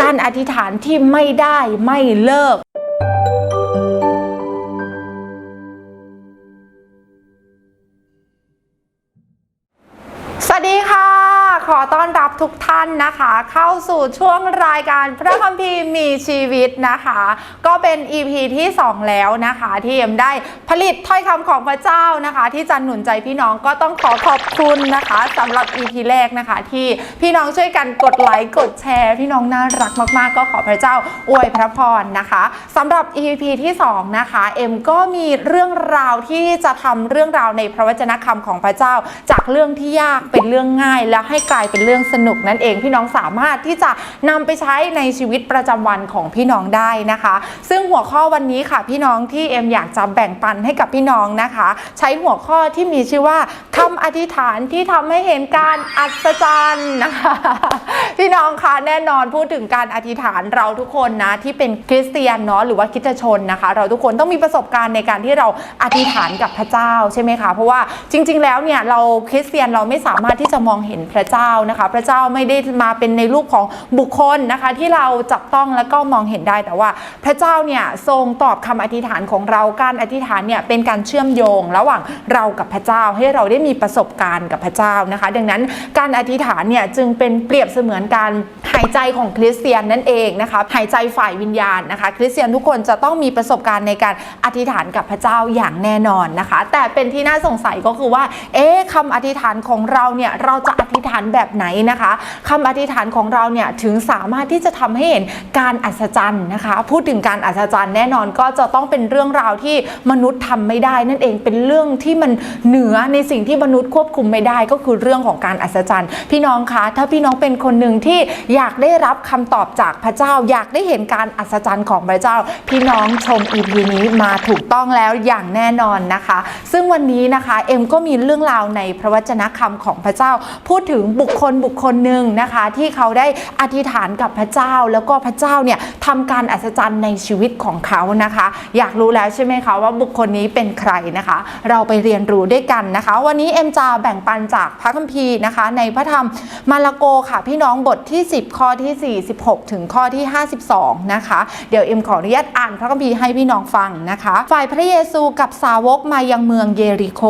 การอธิษฐานที่ไม่ได้ไม่เลิก ขอต้อนรับทุกท่านนะคะ เข้าสู่ช่วงรายการพระคัมภีร์มีชีวิตนะคะ ก็เป็น EP ที่ 2 แล้วนะคะที่เอ็มได้ผลิตถ้อยคำของพระเจ้านะคะ ที่จะหนุนใจพี่น้องก็ต้องขอขอบคุณนะคะสำหรับ EP แรกนะคะ ที่พี่น้องช่วยกันกดไลค์กดแชร์ พี่น้องน่ารักมากๆ ก็ขอพระเจ้าอวยพระพรนะคะสำหรับ EP ที่ 2 นะคะเอ็มก็มีเรื่องราวที่จะทำเรื่องราวในพระวจนะคำของพระเจ้า จากเรื่องที่ยากเป็นเรื่องง่ายแล้วให้กลายเป็นเรื่องสนุกนั่นเองพี่น้องสามารถที่จะนำไปใช้ในชีวิตประจำวันของพี่น้องได้นะคะ ซึ่งหัวข้อวันนี้ค่ะพี่น้องที่เอ็มอยากจะแบ่งปันให้กับพี่น้องนะคะ ใช้หัวข้อที่มีชื่อว่าคำอธิษฐานที่ทำให้เห็นการอัศจรรย์นะคะพี่น้องคะแน่นอนพูดถึงการอธิษฐานเราทุกคนนะที่เป็นคริสเตียนเนาะหรือว่าคริสตชนนะคะ เราทุกคนต้องมีประสบการณ์ในการที่เราอธิษฐานกับพระเจ้าใช่ไหมคะเพราะว่าจริง ๆ แล้วเนี่ยเราคริสเตียนเราไม่สามารถที่จะมองเห็นพระเจ้านะคะ พระเจ้าไม่ได้มาเป็นในรูปของบุคคลนะคะที่เราจับต้องแล้วก็มองเห็นได้แต่ว่า พระเจ้าเนี่ยทรงตอบคำอธิษฐานของเราการอธิษฐานเนี่ยเป็นการเชื่อมโยง ระหว่างเรากับพระเจ้าให้เราได้มีประสบการณ์กับพระเจ้านะคะ ดังนั้นการอธิษฐานเนี่ยจึงเป็นเปรียบเสมือนการหายใจของคริสเตียนนั่นเองนะคะหายใจฝ่ายวิญญาณนะคะ คริสเตียนทุกคนจะต้องมีประสบการณ์ในการอธิษฐานกับพระเจ้าอย่างแน่นอนนะคะ แต่เป็นที่น่าสงสัยก็คือว่า เอ๊ะคำอธิษฐานของเราเนี่ยเราจะอธิษฐานแบบแบบไหนนะคะคำอธิษฐานของเราเนี่ยถึงสามารถที่จะทำให้เห็นการอัศจรรย์นะคะ พูดถึงการอัศจรรย์แน่นอนก็จะต้องเป็นเรื่องราวที่มนุษย์ทำไม่ได้ นั่นเองเป็นเรื่องที่มันเหนือในสิ่งที่มนุษย์ควบคุมไม่ได้ก็คือเรื่องของการอัศจรรย์ พี่น้องคะถ้าพี่น้องเป็นคนหนึ่งที่อยากได้รับคำตอบจากพระเจ้า อยากได้เห็นการอัศจรรย์ของพระเจ้า พี่น้องชม EP นี้มาถูกต้องแล้วอย่างแน่นอนนะคะ ซึ่งวันนี้นะคะเอ็มก็มีเรื่องราวในพระวจนะคำของพระเจ้า พูดถึงบุคคลบุคคลหนึ่งนะคะ ที่เขาได้อธิษฐานกับพระเจ้า แล้วก็พระเจ้าเนี่ยทำการอัศจรรย์ในชีวิตของเขานะคะ อยากรู้แล้วใช่ไหมคะว่าบุคคลนี้เป็นใครนะคะ เราไปเรียนรู้ด้วยกันนะคะ วันนี้เอ็มจะแบ่งปันจากพระคัมภีร์นะคะ ในพระธรรมมาระโกค่ะ พี่น้องบทที่ 10 ข้อที่ 46 ถึงข้อที่ 52 นะคะ เดี๋ยวเอ็มขออนุญาตอ่านพระคัมภีร์ให้พี่น้องฟังนะคะ ฝ่ายพระเยซูกับสาวกมายังเมืองเยริโค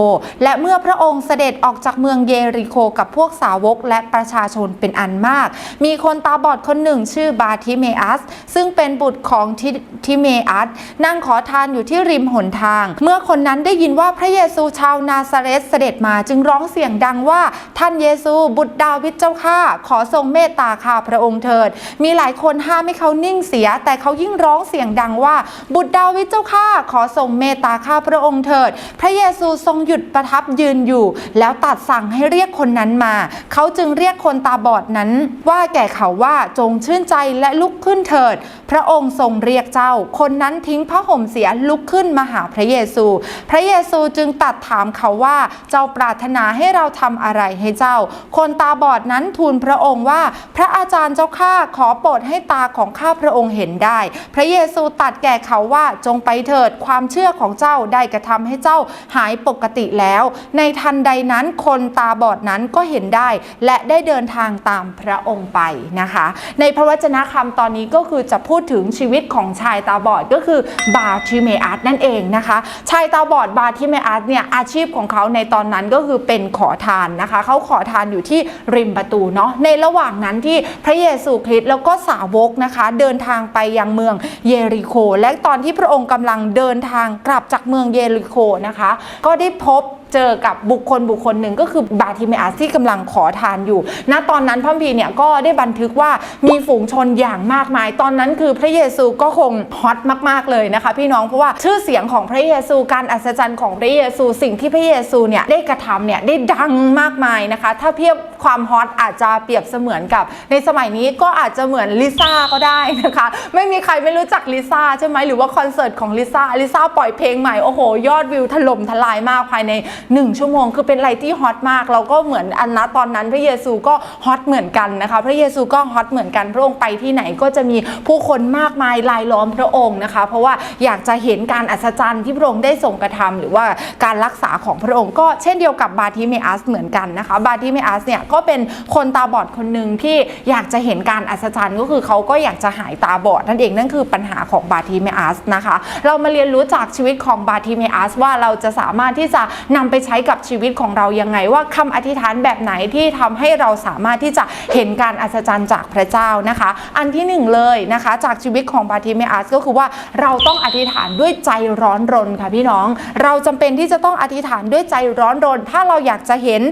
และเมื่อพระองค์เสด็จออกจากเมืองเยริโคกับพวกสาวกและประชาชนเป็นอันมาก มีคนตาบอดคนหนึ่งชื่อบาทิเมอัส ซึ่งเป็นบุตรของทิทิเมอัส นั่งขอทานอยู่ที่ริมหนทาง เมื่อคนนั้นได้ยินว่าพระเยซูชาวนาซาเรตเสด็จมาจึงร้องเสียงดังว่าท่านเยซูบุตรดาวิดเจ้าข้าขอทรงเมตตาข้าพระองค์เถิด มีหลายคนห้ามให้เขานิ่งเสีย แต่เขายิ่งร้องเสียงดังว่า บุตรดาวิดเจ้าข้าขอทรงเมตตาข้าพระองค์เถิด พระเยซูทรงหยุดประทับยืนอยู่ แล้วตัดสั่งให้เรียกคนนั้นมา เขาจึงเรียกคนตาบอดนั้น ว่าแก่เขาว่าจงชื่นใจและลุกขึ้นเถิด พระองค์ทรงเรียกเจ้า คนนั้นทิ้งผ้าห่มเสียลุกขึ้นมาหาพระเยซู พระเยซูจึงตัดถามเขาว่าเจ้าปรารถนาให้เราทำอะไรให้เจ้า คนตาบอดนั้นทูลพระองค์ว่า พระอาจารย์เจ้าข้าขอโปรดให้ตาของข้าพระองค์เห็นได้ พระเยซูตัดแก่เขาว่าจงไปเถิดความเชื่อของเจ้าได้กระทำให้เจ้าหายปกติแล้ว ในทันใดนั้นคนตาบอดนั้นก็เห็นได้และได้เดินทางตามพระองค์ไปนะคะ ในพระวจนะคำตอนนี้ก็คือจะพูดถึงชีวิตของชายตาบอดก็คือบาทิเมอัสนั่นเองนะคะ ชายตาบอดบาทิเมอัสเนี่ยอาชีพของเขาในตอนนั้นก็คือเป็นขอทานนะคะ เขาขอทานอยู่ที่ริมประตูเนาะในระหว่างนั้นที่พระเยซูคริสต์แล้วก็สาวกนะคะ เดินทางไปยังเมืองเยริโค และตอนที่พระองค์กำลังเดินทางกลับจากเมืองเยริโคนะคะ ก็ได้พบ เจอกับบุคคลบุคคลหนึ่งก็คือบาทิเมอัสที่กำลังขอทานอยู่ ณ ตอนนั้นพระคัมภีเนี่ยก็ได้บันทึกว่ามีฝูงชนอย่างมากมาย ตอนนั้นคือพระเยซูก็คงฮอตมากๆเลยนะคะ พี่น้องเพราะว่าชื่อเสียงของพระเยซูการอัศจรรย์ของพระเยซู สิ่งที่พระเยซูเนี่ยได้กระทำเนี่ยได้ดังมากมายนะคะ ถ้าเทียบความฮอตอาจจะเปรียบเสมือนกับ ในสมัยนี้ก็อาจจะเหมือนลิซ่าก็ได้นะคะ ไม่มีใครไม่รู้จักลิซ่าใช่ไหมหรือว่าคอนเสิร์ตของลิซ่าลิซ่าปล่อยเพลงใหม่โอ้โหยอดวิวถล่มทลายมากภายใน1 ชั่วโมง คือเป็นอะไรที่ฮอตมากเราก็เหมือนอันนะตอนนั้นพระเยซูก็ฮอตเหมือนกันนะคะพระเยซูก็ฮอตเหมือนกันพระองค์ไปที่ไหนก็จะมีผู้คนมากมายลายล้อมพระองค์นะคะ เพราะว่าอยากจะเห็นการอัศจรรย์ที่พระองค์ได้ทรงกระทำหรือว่าการรักษาของพระองค์ก็เช่นเดียวกับบาทิเมอัสเหมือนกันนะคะ บาทิเมอัสเนี่ยก็เป็นคนตาบอดคนหนึ่งที่อยากจะเห็นการอัศจรรย์ก็คือเขาก็อยากจะหายตาบอดนั่นเองนั่นคือปัญหาของบาทิเมอัสนะคะ เรามาเรียนรู้จากชีวิตของบาทิเมอัสว่าเราจะสามารถที่จะนำไปใช้กับชีวิตของเรายังไง ว่าคำอธิษฐานแบบไหนที่ทำให้เราสามารถที่จะเห็นการอัศจรรย์จากพระเจ้านะคะ อันที่หนึ่งเลยนะคะ จากชีวิตของบาทิเมอัสก็คือว่าเราต้องอธิษฐานด้วยใจร้อนรนค่ะพี่น้อง เราจำเป็นที่จะต้องอธิษฐานด้วยใจร้อนรน ถ้าเราอยากจะเห็น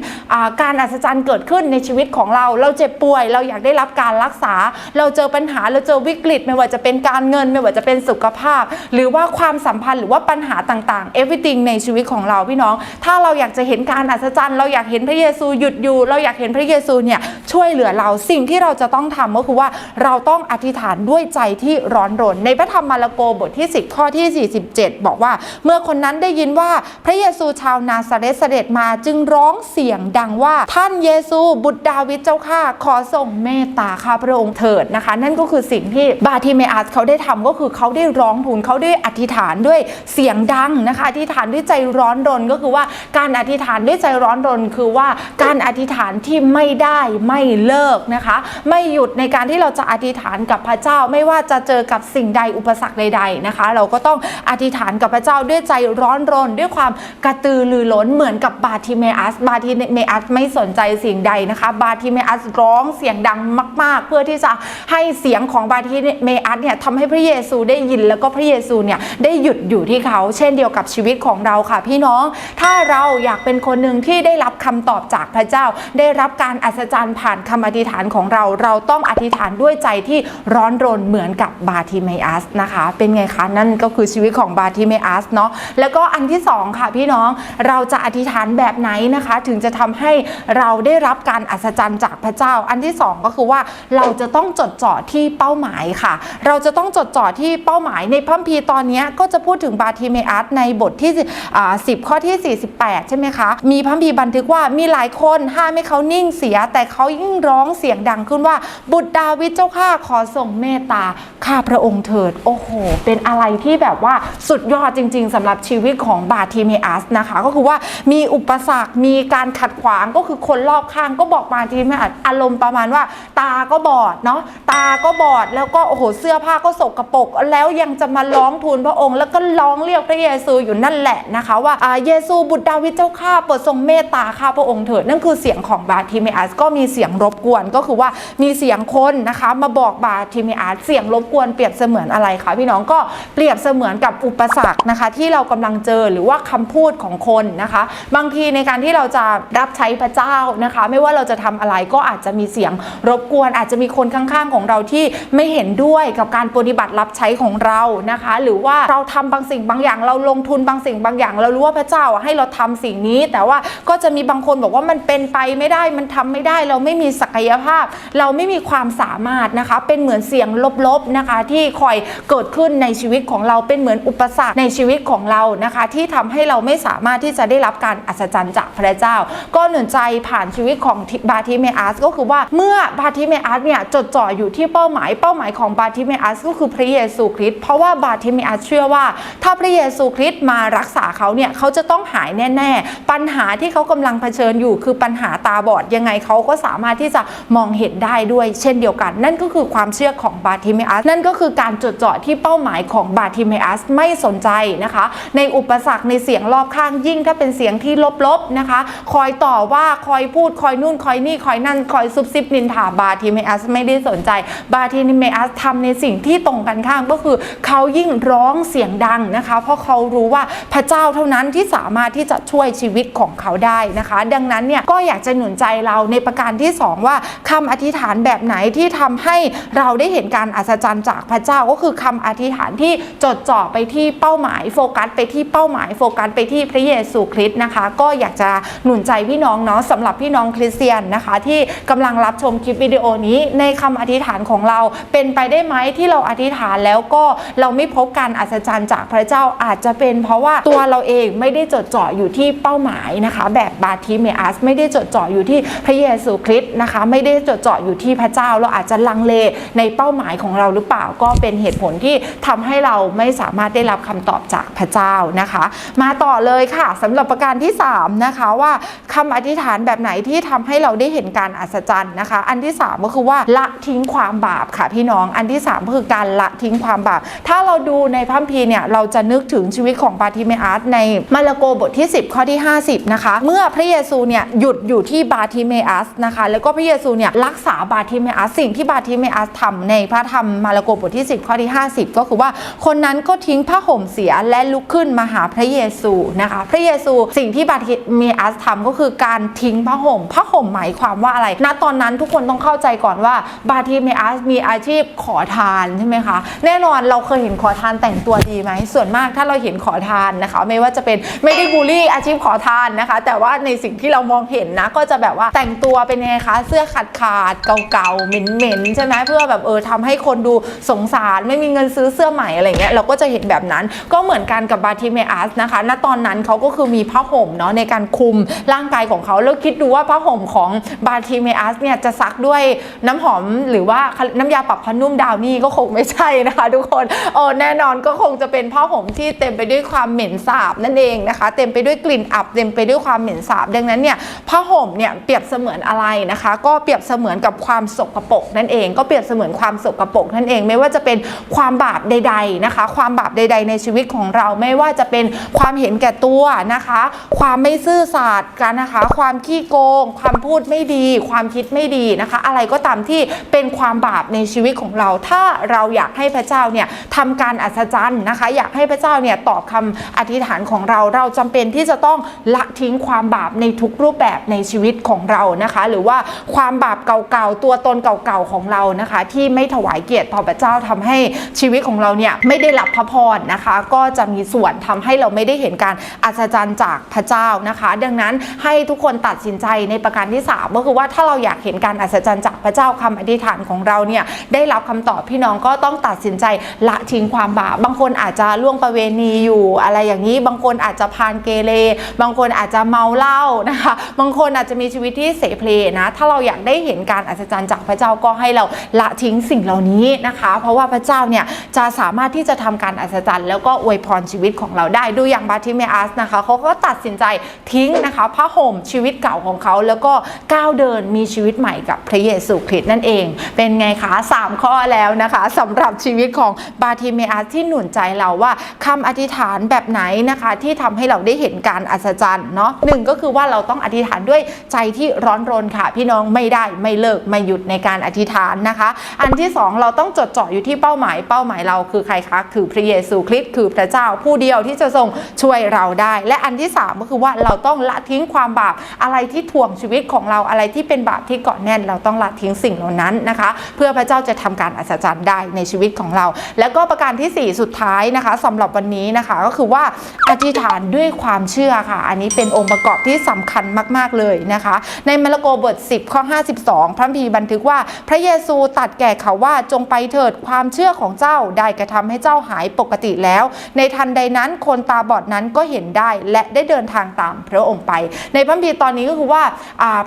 การอัศจรรย์เกิดขึ้นในชีวิตของเรา เราเจ็บป่วย เราอยากได้รับการรักษา เราเจอปัญหาเราเจอวิกฤต ไม่ว่าจะเป็นการเงิน ไม่ว่าจะเป็นสุขภาพ หรือว่าความสัมพันธ์หรือว่าปัญหาต่างๆ everything ในชีวิตของเราพี่น้องถ้าเราอยากจะเห็นการอัศจรรย์ เราอยากเห็นพระเยซูหยุดอยู่ เราอยากเห็นพระเยซูเนี่ยช่วยเหลือเราสิ่งที่เราจะต้องทำก็คือว่าเราต้องอธิษฐานด้วยใจที่ร้อนรน ในพระธรรมมาระโกบทที่ 10 ข้อที่ 47 บอกว่า เมื่อคนนั้นได้ยินว่าพระเยซูชาวนาซาเรตเสด็จมาจึงร้องเสียงดังว่าท่านเยซูบุตรดาวิดเจ้าข้าขอส่งเมตตาข้าพระองค์เถิดนะคะ นั่นก็คือสิ่งที่บาทิเมอัสเขาได้ทำก็คือเขาได้ร้องทูลเขาได้อธิษฐานด้วยเสียงดังนะคะอธิษฐานด้วยใจร้อนรนก็คือว่าการอธิษฐานด้วยใจร้อนรนคือว่าการอธิษฐานที่ไม่ได้ไม่เลิกนะคะ ไม่หยุดในการที่เราจะอธิษฐานกับพระเจ้าไม่ว่าจะเจอกับสิ่งใดอุปสรรคใด ๆนะคะ เราก็ต้องอธิษฐานกับพระเจ้าด้วยใจร้อนรน ด้วยความกระตือรือร้นเหมือนกับบาทิเมอัส บาทิเมอัสไม่สนใจสิ่งใดนะคะ บาทิเมอัสร้องเสียงดังมาก ๆ เพื่อที่จะให้เสียงของบาทิเมอัสเนี่ยทำให้พระเยซูได้ยินแล้วก็พระเยซูเนี่ยได้หยุดอยู่ที่เขา เช่นเดียวกับชีวิตของเราค่ะ พี่น้องถ้าเราอยากเป็นคนหนึ่งที่ได้รับคำตอบจากพระเจ้า ได้รับการอัศจรรย์ผ่านคำอธิษฐานของเรา เราต้องอธิษฐานด้วยใจที่ร้อนรนเหมือนกับบาทิเมอัสนะคะ เป็นไงคะนั่นก็คือชีวิตของบาทิเมอัสเนาะแล้วก็อันที่สองค่ะพี่น้องเราจะอธิษฐานแบบไหนนะคะ ถึงจะทำให้เราได้รับการอัศจรรย์จากพระเจ้า อันที่สองก็คือว่าเราจะต้องจดจ่อที่เป้าหมายค่ะ เราจะต้องจดจ่อที่เป้าหมายในพระคัมภีร์ตอนนี้ก็จะพูดถึงบาทิเมอัสในบทที่อ่า10 ข้อที่8 ใช่ไหมคะ มีพระคัมภีบันทึกว่ามีหลายคนห้ามให้เขานิ่งเสีย แต่เขายิ่งร้องเสียงดังขึ้นว่า บุตรดาวิดเจ้าข้าขอส่งเมตตาข้าพระองค์เถิด โอ้โห เป็นอะไรที่แบบว่าสุดยอดจริง ๆสำหรับชีวิตของบาทิเมอัสนะคะ ก็คือว่ามีอุปสรรคมีการขัดขวางก็คือคนรอบข้างก็บอกบาทิเมอัสอารมณ์ประมาณว่า ตาก็บอดเนาะตาก็บอดแล้วก็โอ้โหเสื้อผ้าก็สกรปรกแล้วยังจะมาร้องทูลพระองค์ แล้วก็ร้องเรียกพระเยซูอยู่นั่นแหละนะคะ ว่าอ่าเยซูบุตรดาวิดเจ้าข้าโปรดทรงเมตตาข้าพระองค์เถิดนั่นคือเสียงของบาทิเมอัสก็มีเสียงรบกวนก็คือว่ามีเสียงคนนะคะมาบอกบาทิเมอัสเสียงรบกวนเปรียบเสมือนอะไรคะพี่น้องก็เปรียบเสมือนกับอุปสรรคนะคะ ที่เรากำลังเจอหรือว่าคำพูดของคนนะคะ บางทีในการที่เราจะรับใช้พระเจ้านะคะ ไม่ว่าเราจะทำอะไรก็อาจจะมีเสียงรบกวน อาจจะมีคนข้างๆของเราที่ไม่เห็นด้วยกับการปฏิบัติรับใช้ของเรานะคะ หรือว่าเราทำบางสิ่งบางอย่างเราลงทุนบางสิ่งบางอย่าง เรารู้ว่าพระเจ้าให้เราทำสิ่งนี้ แต่ว่าก็จะมีบางคนบอกว่ามันเป็นไปไม่ได้มันทำไม่ได้ เราไม่มีศักยภาพ เราไม่มีความสามารถนะคะ เป็นเหมือนเสียงลบๆนะคะ ที่คอยเกิดขึ้นในชีวิตของเราเป็นเหมือนอุปสรรคในชีวิตของเรานะคะ ที่ทำให้เราไม่สามารถที่จะได้รับการอัศจรรย์จากพระเจ้า ก็หนุนใจผ่านชีวิตของบาทิเมอัสก็คือว่าเมื่อบาทิเมอัสเนี่ยจดจ่ออยู่ที่เป้าหมายเป้าหมายของบาทิเมอัสก็คือพระเยซูคริสต์เพราะว่าบาทิเมอัสเชื่อว่า ถ้าพระเยซูคริสต์มารักษาเขาเนี่ยเขาจะต้องหายแน่ๆ ปัญหาที่เขากำลังเผชิญอยู่คือปัญหาตาบอดยังไงเขาก็สามารถที่จะมองเห็นได้ด้วย เช่นเดียวกัน นั่นก็คือความเชื่อของบาทิเมอัสนั่นก็คือการจดจ่อที่เป้าหมายของบาทิเมอัสไม่สนใจนะคะ ในอุปสรรคในเสียงรอบข้างยิ่งถ้าเป็นเสียงที่ลบๆนะคะ คอยต่อว่าคอยพูดคอยนู่นคอยนี่คอยนั่นคอยซุบซิบนินทาบาทิเมอัสไม่ได้สนใจ บาทิเมอัสทำในสิ่งที่ตรงกันข้ามก็คือเขายิ่งร้องเสียงดังนะคะ เพราะเขารู้ว่าพระเจ้าเท่านั้นที่สามารถที่จะช่วยชีวิตของเขาได้นะคะ ดังนั้นเนี่ยก็อยากจะหนุนใจเราในประการที่สองว่าคำอธิษฐานแบบไหนที่ทำให้เราได้เห็นการอัศจรรย์จากพระเจ้าก็คือคำอธิษฐานที่จดจ่อไปที่เป้าหมายโฟกัสไปที่เป้าหมายโฟกัสไปที่พระเยซูคริสต์นะคะ ก็อยากจะหนุนใจพี่น้องเนาะสำหรับพี่น้องคริสเตียนนะคะ ที่กำลังรับชมคลิปวิดีโอนี้ในคำอธิษฐานของเราเป็นไปได้ไหมที่เราอธิษฐานแล้วก็เราไม่พบการอัศจรรย์จากพระเจ้าอาจจะเป็น เพราะว่าตัวเราเองไม่ได้จดจ่ออยู่ที่เป้าหมายนะคะ แบบบาทิเมอัสไม่ได้จดจ่ออยู่ที่พระเยซูคริสต์นะคะ ไม่ได้จดจ่ออยู่ที่พระเจ้าเราอาจจะลังเลในเป้าหมายของเราหรือเปล่าก็เป็นเหตุผลที่ทำให้เราไม่สามารถได้รับคำตอบจากพระเจ้านะคะ มาต่อเลยค่ะสำหรับประการที่สามนะคะว่าคำอธิษฐานแบบไหนที่ทำให้เราได้เห็นการอัศจรรย์นะคะ อันที่สามก็คือว่าละทิ้งความบาปค่ะพี่น้องอันที่สามก็คือการละทิ้งความบาปถ้าเราดูในพระคัมภีร์เนี่ยเราจะนึกถึงชีวิตของบาทิเมอัสในมาระโกบทที่10 ข้อที่ 50 นะคะ เมื่อพระเยซูเนี่ยหยุดอยู่ที่บาทิเมอัสนะคะ แล้วก็พระเยซูเนี่ยรักษาบาทิเมอัสสิ่งที่บาทิเมอัสทำในพระธรรมมาระโกบทที่ 10 ข้อที่ 50 ก็คือว่าคนนั้นก็ทิ้งผ้าห่มเสียและลุกขึ้นมาหาพระเยซูนะคะ พระเยซูสิ่งที่บาทิเมอัสทำก็คือการทิ้งผ้าห่มผ้าห่มหมายความว่าอะไรณตอนนั้นทุกคนต้องเข้าใจก่อนว่าบาทิเมอัสมีอาชีพขอทานใช่ไหมคะแน่นอนเราเคยเห็นขอทานแต่งตัวดีไหมส่วนมากถ้าเราเห็นขอทานนะคะ ไม่ว่าจะเป็นไม่ได้บูลลีอาชีพขอทานนะคะ แต่ว่าในสิ่งที่เรามองเห็นนะ ก็จะแบบว่าแต่งตัวเป็นยังไงคะ เสื้อขาดขาดๆเก่าๆเหม็นๆใช่ไหมเพื่อแบบเออทำให้คนดูสงสารไม่มีเงินซื้อเสื้อใหม่อะไรเงี้ยเราก็จะเห็นแบบนั้นก็เหมือนกันกับบาทิเมอัสนะคะ ณ ตอนนั้นเขาก็คือมีผ้าห่มเนาะในการคลุมร่างกายของเขา แล้วคิดดูว่าผ้าห่มของบาทิเมอัสเนี่ยจะซักด้วยน้ำหอมหรือว่าน้ำยาปรับผ้านุ่มดาวนี่ก็คงไม่ใช่นะคะ ทุกคนเออแน่นอนก็คงจะเป็นผ้าห่มที่เต็มไปด้วยความเหม็นสาบนั่นเองนะคะ เต็มไปด้วยด้วยกลิ่นอับเต็มไปด้วยความเหม็นสาบ ดังนั้นเนี่ยผ้าห่มเนี่ยเปรียบเสมือนอะไรนะคะ ก็เปรียบเสมือนกับความสกปรกนั่นเอง ก็เปรียบเสมือนความสกปรกนั่นเอง ไม่ว่าจะเป็นความบาปใด ๆนะคะ ความบาปใด ๆ ในชีวิตของเราไม่ว่าจะเป็นความเห็นแก่ตัวนะคะ ความไม่ซื่อสัตย์กันนะคะ ความขี้โกงความพูดไม่ดี ความคิดไม่ดีนะคะ อะไรก็ตามที่เป็นความบาปในชีวิตของเรา ถ้าเราอยากให้พระเจ้าเนี่ยทำการอัศจรรย์นะคะ อยากให้พระเจ้าเนี่ยตอบคำอธิษฐานของเราเราจำเป็นที่ที่จะต้องละทิ้งความบาปในทุกรูปแบบในชีวิตของเรานะคะ หรือว่าความบาปเก่าๆตัวตนเก่าๆของเรานะคะ ที่ไม่ถวายเกียรติต่อพระเจ้าทำให้ชีวิตของเราเนี่ยไม่ได้รับพระพรนะคะ ก็จะมีส่วนทำให้เราไม่ได้เห็นการอัศจรรย์จากพระเจ้านะคะ ดังนั้นให้ทุกคนตัดสินใจในประการที่สามก็คือว่าถ้าเราอยากเห็นการอัศจรรย์จากพระเจ้าคำอธิษฐานของเราเนี่ยได้รับคำตอบพี่น้องก็ต้องตัดสินใจละทิ้งความบาปบางคนอาจจะล่วงประเวณีอยู่อะไรอย่างนี้บางคนอาจจะพานเกเรบางคนอาจจะเมาเหล้านะคะ บางคนอาจจะมีชีวิตที่เสเพลนะ ถ้าเราอยากได้เห็นการอัศจรรย์จากพระเจ้าก็ให้เราละทิ้งสิ่งเหล่านี้นะคะ เพราะว่าพระเจ้าเนี่ยจะสามารถที่จะทำการอัศจรรย์ แล้วก็อวยพรชีวิตของเราได้ดูอย่างบาทิเมอัสนะคะเขาก็ตัดสินใจทิ้งนะคะผ้าห่มชีวิตเก่าของเขาแล้วก็ก้าวเดินมีชีวิตใหม่กับพระเยซูคริสต์นั่นเอง เป็นไงคะสามข้อแล้วนะคะสำหรับชีวิตของบาทิเมอัสที่หนุนใจเราว่าคำอธิษฐานแบบไหนนะคะที่ทำให้เราได้เห็นการอัศจรรย์เนาะหนึ่งก็คือว่าเราต้องอธิษฐานด้วยใจที่ร้อนรนค่ะ พี่น้องไม่ได้ไม่เลิกไม่หยุดในการอธิษฐานนะคะ อันที่สองเราต้องจดจ่ออยู่ที่เป้าหมายเป้าหมายเราคือใครคะคือพระเยซูคริสต์คือพระเจ้าผู้เดียวที่จะทรงช่วยเราได้ และอันที่สามก็คือว่าเราต้องละทิ้งความบาปอะไรที่ถ่วงชีวิตของเราอะไรที่เป็นบาปที่เกาะแน่น เราต้องละทิ้งสิ่งเหล่านั้นนะคะ เพื่อพระเจ้าจะทำการอัศจรรย์ได้ในชีวิตของเรา แล้วก็ประการที่สี่สุดท้ายนะคะสำหรับวันนี้นะคะก็คือว่าอธิษฐานด้วยความความเชื่อค่ะ อันนี้เป็นองค์ประกอบที่สำคัญมาก ๆ เลยนะคะ ในมาระโกบท 10 ข้อ 52 พระคัมภีร์บันทึกว่าพระเยซูตัดแก่เขาว่าจงไปเถิดความเชื่อของเจ้าได้กระทำให้เจ้าหายปกติแล้ว ในทันใดนั้นคนตาบอดนั้นก็เห็นได้และได้เดินทางตามพระองค์ไป ในพระคัมภีตอนนี้ก็คือว่า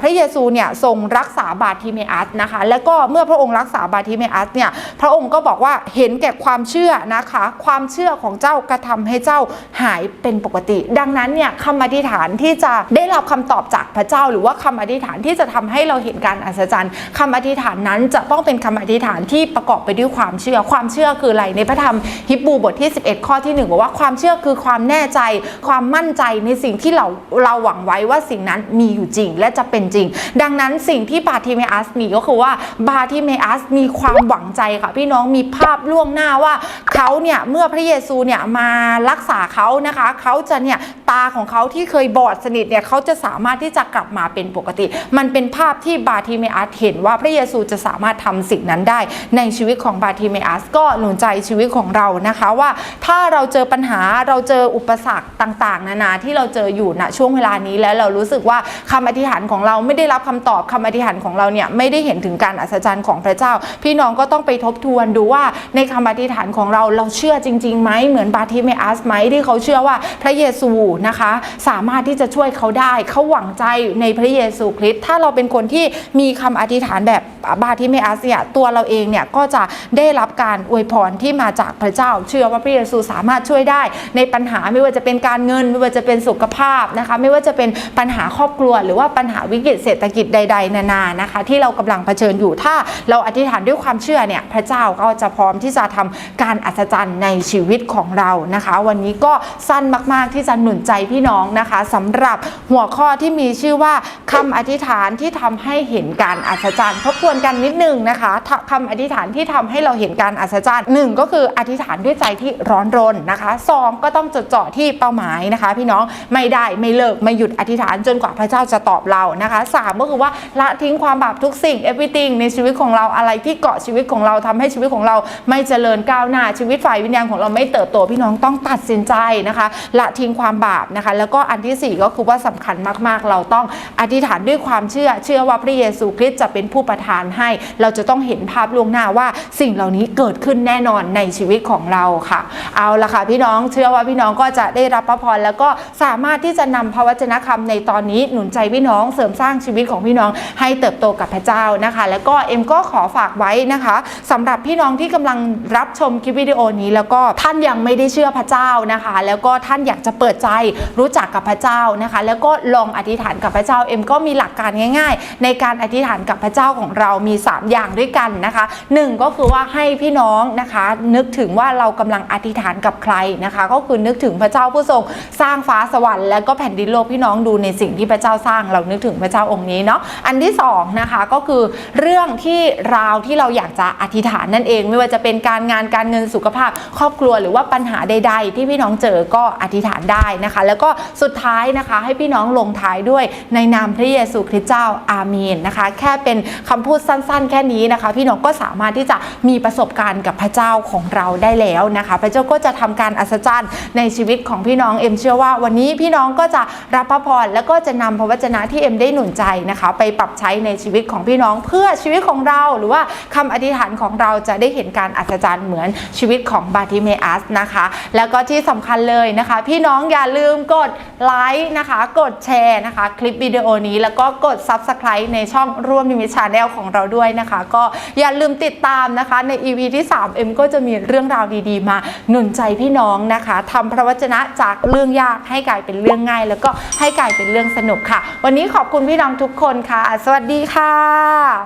พระเยซูเนี่ยทรงรักษาบาทิเมอัสนะคะ แล้วก็เมื่อพระองค์รักษาบาทิเมอัสเนี่ยพระองค์ก็บอกว่าเห็นแก่ความเชื่อนะคะ ความเชื่อของเจ้ากระทำให้เจ้าหายเป็นปกติ ดังนั้นั้นเนี่ยคำอธิษฐานที่จะได้รับคำตอบจากพระเจ้า หรือว่าคำอธิษฐานที่จะทำให้เราเห็นการอัศจรรย์คำอธิษฐานนั้นจะต้องเป็นคำอธิษฐานที่ประกอบไปด้วยความเชื่อ ความเชื่อคืออะไรในพระธรรมฮิบูบทที่ 11 ข้อที่1บอกว่าความเชื่อคือความแน่ใจ ความมั่นใจในสิ่งที่เราเราหวังไว้ว่าสิ่งนั้นมีอยู่จริงและจะเป็นจริง ดังนั้นสิ่งที่บาทิเมอัสมีก็คือว่าบาทิเมอัสมีความหวังใจค่ะพี่น้องมีภาพล่วงหน้าว่าเขาเนี่ยเมื่อพระเยซูเนี่ยมารักษาเขานะคะเขาจะเนี่ยตาของเขาที่เคยบอดสนิทเนี่ยเขาจะสามารถที่จะกลับมาเป็นปกติ มันเป็นภาพที่บาทิเมอัสเห็นว่าพระเยซูจะสามารถทำสิ่งนั้นได้ ในชีวิตของบาทิเมอัสก็หนุนใจชีวิตของเรานะคะว่า ถ้าเราเจอปัญหาเราเจออุปสรรคต่างๆ นานาที่เราเจออยู่ณช่วงเวลานี้แล้วเรารู้สึกว่าคำอธิษฐานของเราไม่ได้รับคำตอบคำอธิษฐานของเราเนี่ยไม่ได้เห็นถึงการอัศจรรย์ของพระเจ้า พี่น้องก็ต้องไปทบทวนดูว่าในคำอธิษฐานของเราเราเชื่อจริงๆไหมเหมือนบาทิเมอัสไหมที่เขาเชื่อว่าพระเยซูนะคะ สามารถที่จะช่วยเขาได้เขาหวังใจในพระเยซูคริสต์ถ้าเราเป็นคนที่มีคำอธิษฐานแบบบาร์ทิเมอัสเนี่ยตัวเราเองเนี่ยก็จะได้รับการอวยพรที่มาจากพระเจ้า เชื่อว่าพระเยซูสามารถช่วยได้ ในปัญหาไม่ว่าจะเป็นการเงิน ไม่ว่าจะเป็นสุขภาพนะคะไม่ว่าจะเป็นปัญหาครอบครัว หรือว่าปัญหาวิกฤตเศรษฐกิจใด ๆ นานานะคะ ที่เรากำลังเผชิญอยู่ถ้าเราอธิษฐานด้วยความเชื่อเนี่ยพระเจ้าก็จะพร้อมที่จะทำการอัศจรรย์ในชีวิตของเรานะคะ วันนี้ก็สั้นมากๆที่จะหนุนใจจพี่น้องนะคะสำหรับหัวข้อที่มีชื่อว่าคำอธิษฐานที่ทำให้เห็นการอัศจรรย์ทบทวนกันนิดนึงนะคะถ้าคำอธิษฐานที่ทำให้เราเห็นการอัศจรรย์หนึ่งก็คืออธิษฐานด้วยใจที่ร้อนรนนะคะสองก็ต้องจดจ่อที่เป้าหมายนะคะ พี่น้องไม่ได้ไม่เลิกไม่หยุดอธิษฐานจนกว่าพระเจ้าจะตอบเรานะคะสามก็คือว่าละทิ้งความบาปทุกสิ่ง everything ในชีวิตของเราอะไรที่เกาะชีวิตของเราทำให้ชีวิตของเราไม่เจริญก้าวหน้าชีวิตฝ่ายวิญญาณของเราไม่เติบโตพี่น้องต้องตัดสินใจนะคะละทิ้งความบาปนะคะ แล้วก็อันที่สี่ก็คือว่าสำคัญมากๆ เราต้องอธิษฐานด้วยความเชื่อ เชื่อว่าพระเยซูคริสต์จะเป็นผู้ประทานให้ เราจะต้องเห็นภาพล่วงหน้าว่าสิ่งเหล่านี้เกิดขึ้นแน่นอนในชีวิตของเราค่ะ เอาละค่ะพี่น้องเชื่อว่าพี่น้องก็จะได้รับพระพรแล้วก็สามารถที่จะนำพระวจนะคำในตอนนี้หนุนใจพี่น้องเสริมสร้างชีวิตของพี่น้องให้เติบโตกับพระเจ้านะคะ แล้วก็เอ็มก็ขอฝากไว้นะคะสำหรับพี่น้องที่กำลังรับชมคลิปวิดีโอนี้ แล้วก็ท่านยังไม่ได้เชื่อพระเจ้านะคะ แล้วก็ท่านอยากจะเปิดใจรู้จักกับพระเจ้านะคะ แล้วก็ลองอธิษฐานกับพระเจ้าเอ็มก็มีหลักการง่าย ๆ ในการอธิษฐานกับพระเจ้าของเรามี 3 อย่างด้วยกันนะคะหนึ่งก็คือว่าให้พี่น้องนะคะนึกถึงว่าเรากำลังอธิษฐานกับใครนะคะ ก็คือนึกถึงพระเจ้าผู้ทรงสร้างฟ้าสวรรค์และก็แผ่นดินโลกพี่น้องดูในสิ่งที่พระเจ้าสร้างเรานึกถึงพระเจ้าองค์นี้เนาะอันที่สองนะคะก็คือเรื่องที่ราวที่เราอยากจะอธิษฐานนั่นเอง ไม่ว่าจะเป็นการงานการเงินสุขภาพ ครอบครัวหรือว่าปัญหาใด ๆ ที่พี่น้องเจอก็อธิษฐานได้นะคะแล้วก็สุดท้ายนะคะให้พี่น้องลงท้ายด้วยในนามพระเยซูคริสต์เจ้าอาเมนนะคะ แค่เป็นคำพูดสั้น ๆ แค่นี้นะคะ พี่น้องก็สามารถที่จะมีประสบการณ์กับพระเจ้าของเราได้แล้วนะคะ พระเจ้าก็จะทำการอัศจรรย์ในชีวิตของพี่น้องเอ็มเชื่อว่าวันนี้พี่น้องก็จะรับพระพรแล้วก็จะนำพระวจนะที่เอ็มได้หนุนใจนะคะ ไปปรับใช้ในชีวิตของพี่น้องเพื่อชีวิตของเราหรือว่าคำอธิษฐานของเราจะได้เห็นการอัศจรรย์เหมือนชีวิตของบาติเมอัสนะคะ แล้วก็ที่สำคัญเลยนะคะ พี่น้องอย่าลืลืมกดไลค์นะคะ กดแชร์นะคะ คลิปวิดีโอนี้แล้วก็กด Subscribe ในช่องร่วมนิมิชาแนลของเราด้วยนะคะ ก็อย่าลืมติดตามนะคะ ใน EP ที่3เอ็มก็จะมีเรื่องราวดีๆ มาหนุนใจพี่น้องนะคะทำพระวจนะจากเรื่องยากให้กลายเป็นเรื่องง่าย แล้วก็ให้กลายเป็นเรื่องสนุกค่ะ วันนี้ขอบคุณพี่น้องทุกคนค่ะ สวัสดีค่ะ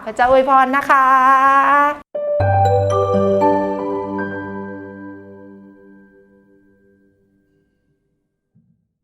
พระเจ้าอวยพรนะคะ